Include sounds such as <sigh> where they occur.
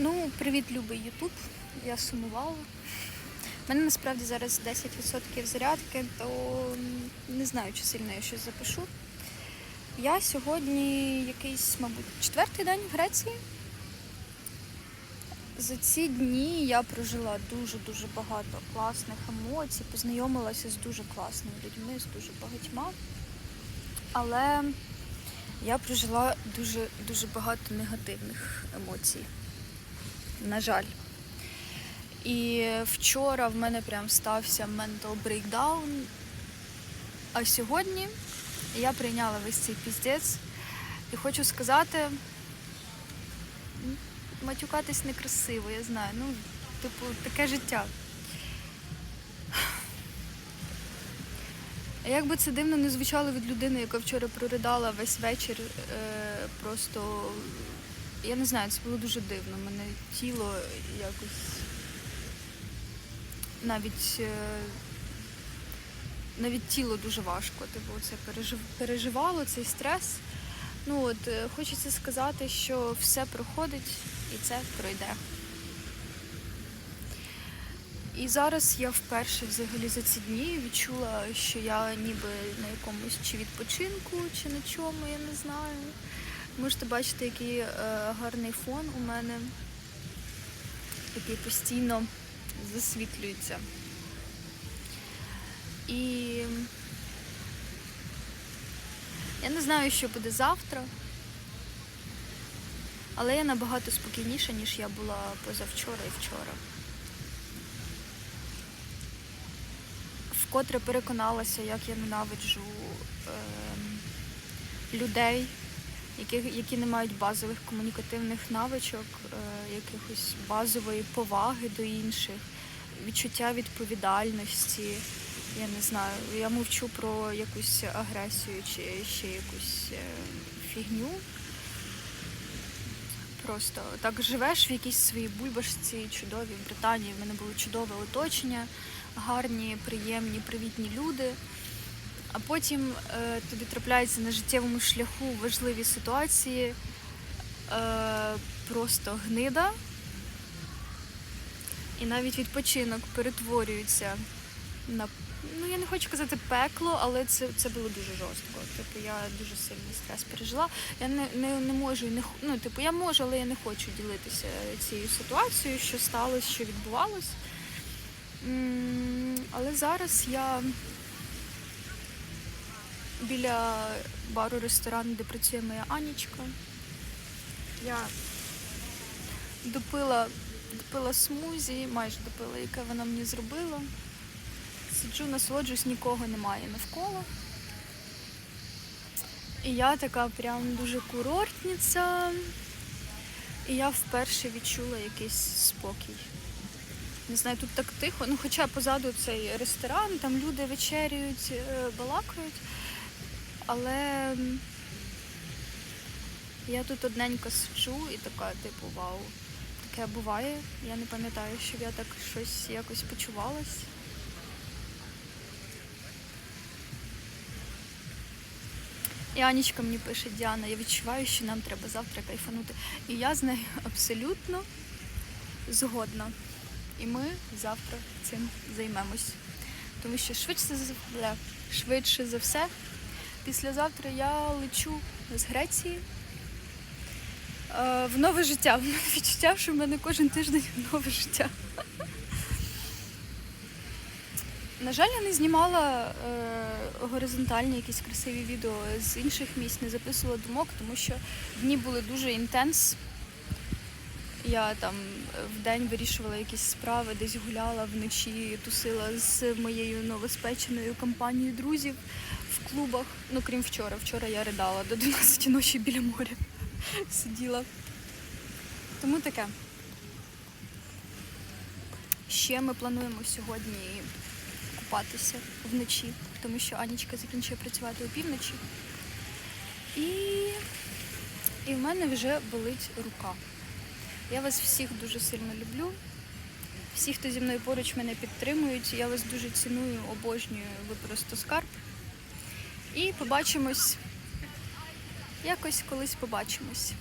Ну, привіт, любий Ютуб. Я сумувала. У мене насправді зараз 10% зарядки, то не знаю, чи сильно я щось запишу. Я сьогодні якийсь, мабуть, четвертий день в Греції. За ці дні я прожила дуже-дуже багато класних емоцій, познайомилася з дуже класними людьми, з дуже багатьма. Але я прожила дуже дуже багато негативних емоцій. На жаль. І вчора в мене прям стався mental breakdown. А сьогодні я прийняла весь цей піздець і хочу сказати, матюкатись некрасиво, я знаю. Ну, типу, таке життя. Як би це дивно не звучало від людини, яка вчора проридала весь вечір, е, просто я не знаю, це було дуже дивно. Мене тіло якось навіть е, навіть тіло дуже важко. Типу, це пережив, переживало цей стрес. Ну от е, хочеться сказати, що все проходить і це пройде. І зараз я вперше взагалі за ці дні відчула, що я ніби на якомусь чи відпочинку, чи на чому, я не знаю. Можете бачити, який е, гарний фон у мене, який постійно засвітлюється. І я не знаю, що буде завтра, але я набагато спокійніша, ніж я була позавчора і вчора. Вкотре переконалася, як я ненавиджу ем, людей, які, які не мають базових комунікативних навичок, е, якихось базової поваги до інших, відчуття відповідальності. Я не знаю, я мовчу про якусь агресію чи ще якусь е, фігню. Просто так живеш в якійсь своїй бульбашці чудовій в Британії. В мене було чудове оточення, гарні, приємні, привітні люди. А потім е, тобі трапляється на життєвому шляху важливі ситуації, е, просто гнида. І навіть відпочинок перетворюється на ну я не хочу казати пекло, але це, це було дуже жорстко. Типу, я дуже сильний стрес пережила. Я не, не, не можу не ну, типу, я можу, але я не хочу ділитися цією ситуацією, що сталося, що відбувалось. М, Але зараз я біля бару ресторану, де працює моя Анічка. Я допила, допила смузі, майже допила, яке вона мені зробила. Сиджу, насолоджуюсь, нікого немає навколо. І я така прям дуже курортниця. І я вперше відчула якийсь спокій. Не знаю, тут так тихо. Ну, хоча позаду цей ресторан, там люди вечерюють, е, балакають. Але я тут одненько сиджу і така, типу, вау. Таке буває. Я не пам'ятаю, щоб я так щось якось почувалась. І Анічка мені пише, Діана, я відчуваю, що нам треба завтра кайфанути. І я з нею абсолютно згодна. І ми завтра цим займемось. Тому що швидше за, швидше за все, післязавтра я лечу з Греції е, в нове життя. В мене відчуття, що в мене кожен тиждень нове життя. На жаль, я не знімала е, горизонтальні якісь красиві відео з інших місць, не записувала думок, тому що дні були дуже інтенс. Я там в день вирішувала якісь справи, десь гуляла вночі, тусила з моєю новоспеченою компанією друзів в клубах. Ну, крім вчора. Вчора я ридала до 12 ночі біля моря. <laughs> Сиділа. Тому таке. Ще ми плануємо сьогодні купатися вночі, тому що Анічка закінчує працювати опівночі. І, і в мене вже болить рука. Я вас всіх дуже сильно люблю. Всі, хто зі мною поруч мене підтримують. Я вас дуже ціную, обожнюю. Ви просто скарб. І побачимось. Якось колись побачимось.